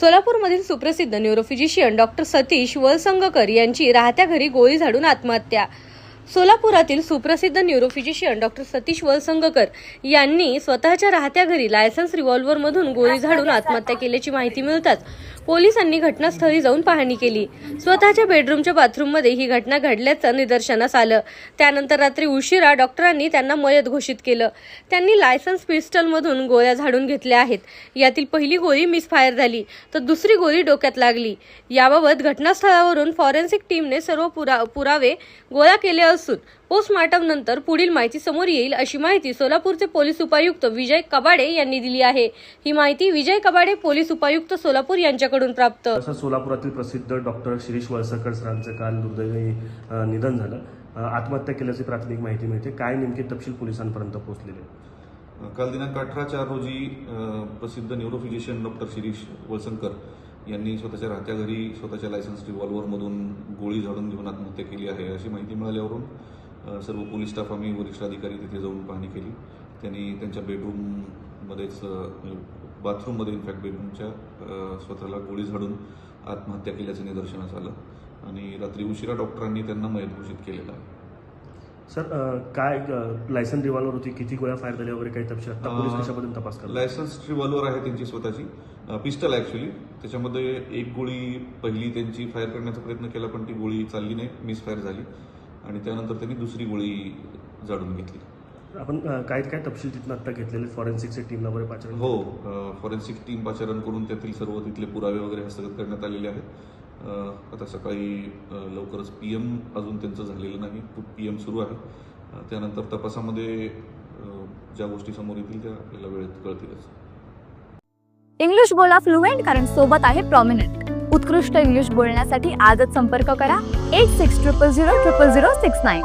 सोलापूरमधील सुप्रसिद्ध neurophysician doctor Satish वलसंगकर यांची राहत्या घरी गोळी झाडून आत्महत्या. सोलापुरातील सुप्रसिद्ध न्यूरोफिजिशियन डॉक्टर सतीश वलसंगकर यांनी स्वतःच्या राहत्या घरी लायसन्स रिव्हॉल्व्हरमधून गोळी झाडून आत्महत्या केल्याची माहिती मिळताच पोलिसांनी घटनास्थळी जाऊन पाहणी केली. स्वतःच्या बेडरूमच्या बाथरूममध्ये ही घटना घडल्याचं निदर्शनास आलं. त्यानंतर रात्री उशिरा डॉक्टरांनी त्यांना मयत घोषित केलं. त्यांनी लायसन्स पिस्टलमधून गोळ्या झाडून घेतल्या आहेत. यातील पहिली गोळी मिसफायर झाली तर दुसरी गोळी डोक्यात लागली. याबाबत घटनास्थळावरून फॉरेन्सिक टीमने सर्व पुरा पुरावे गोळा केले असून पोस्टमार्टम नंतर पुढील माहिती समोर येईल अशी माहिती सोलापूरचे पोलीस उपायुक्त विजय कबाडे यांनी दिली आहे. ही माहिती विजय कबाडे पोलीस उपायुक्त सोलापूर यांच्याकडून प्राप्त. असं सोलापुरातील प्रसिद्ध डॉक्टर शिरीष वळसकर सरांचं काल दुर्दैवी निधन झालं. आत्महत्या केल्याची प्राथमिक माहिती मिळते. काय नेमके तपशील पोलिसांपर्यंत पोहोचलेले? काल दिनांक अठरा चार रोजी प्रसिद्ध न्यूरोफिजिशियन डॉक्टर शिरीष वळसंकर यांनी स्वतःच्या राहत्या घरी स्वतःच्या लायसन्स रिव्हॉल्व्हरमधून गोळी झाडून घेऊन आत्महत्या केली आहे अशी माहिती मिळाल्यावरून सर्व पोलीस स्टाफ आम्ही वरिष्ठ अधिकारी तिथे जाऊन पाहणी केली. त्यांनी त्यांच्या बेडरूममध्येच बाथरूममध्ये इनफॅक्ट बेडरूमच्या स्वतःला गोळी झाडून आत्महत्या केल्याचं निदर्शनास आलं. आणि रात्री उशिरा डॉक्टरांनी त्यांना मयत घोषित केलेलं आहे. सर काय लायसन रिव्हॉल्वर होती? किती गोळ्या फायर झाल्या वगैरे काही तपशील कशाबद्दल तपास करतात? लायसन्स रिव्हॉल्वर आहे त्यांची स्वतःची. पिस्टल ॲक्च्युली त्याच्यामध्ये एक गोळी पहिली त्यांची फायर करण्याचा प्रयत्न केला पण ती गोळी चालली नाही. मिसफायर झाली. आणि त्यानंतर त्यांनी दुसरी गोळी जाडून घेतली. आपण काय काय तपशील तिथून आता घेतलेले फॉरेन्सिकच्या टीमला वगैरे पाचारण हो फॉरेन्सिक टीम पाचारण करून त्यातील सर्व तिथले पुरावे वगैरे हस्तगत करण्यात आलेले आहेत. आता सकाळी लवकरच पी एम अजून त्यांचं झालेलं नाही. पी एम सुरू आहे. त्यानंतर तपासामध्ये ज्या गोष्टी समोर येतील त्या आपल्याला वेळेत कळतीलच. इंग्लिश बोला फ्लुएंट कारण सोबत आहे प्रॉमिनंट उत्कृष्ट इंग्लिश बोलण्यासाठी आजच संपर्क करा. Eight six triple zero triple zero six nine